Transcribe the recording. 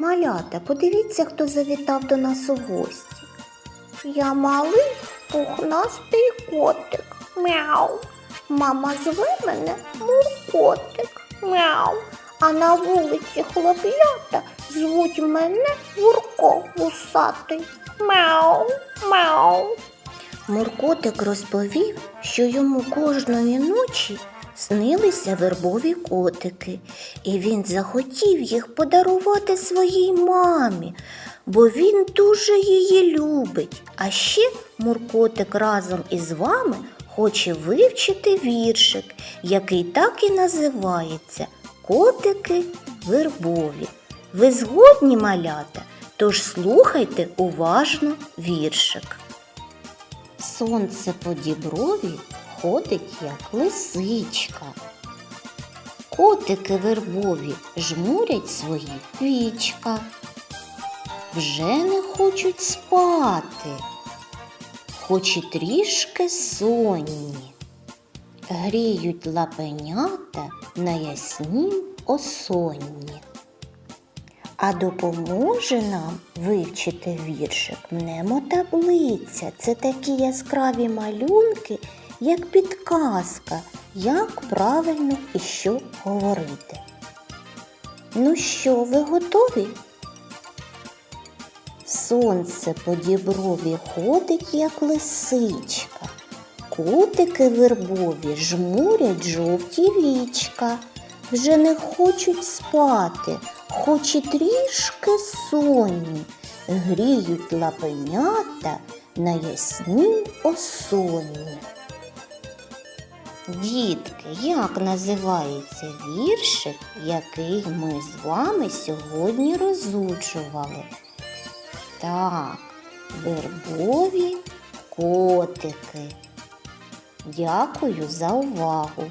Малята, подивіться, хто завітав до нас у гості. Я малий пухнастий котик. Мяу. Мама зве мене муркотик. Мяу. А на вулиці хлоп'ята звуть мене Гурко вусатий. Мяу, мяу. Муркотик розповів, що йому кожної ночі снилися вербові котики, і він захотів їх подарувати своїй мамі, бо він дуже її любить. А ще Муркотик разом із вами хоче вивчити віршик, який так і називається Котики вербові. Ви згодні малята, тож слухайте уважно віршик. Сонце по діброві ходить, як лисичка. Котики вербові жмурять свої вічка. Вже не хочуть спати, хоч і трішки сонні. Гріють лапенята на яснім осонні. А допоможе нам вивчити віршик мнемотаблиця. Це такі яскраві малюнки, як підказка, як правильно і що говорити. Ну що, ви готові? Сонце по діброві ходить, як лисичка. Котики вербові жмурять жовті вічка. Вже не хочуть спати, хоч і трішки сонні, гріють лапенята на яснім осонні. Дітки, як називається віршик, який ми з вами сьогодні розучували? Так, вербові котики. Дякую за увагу.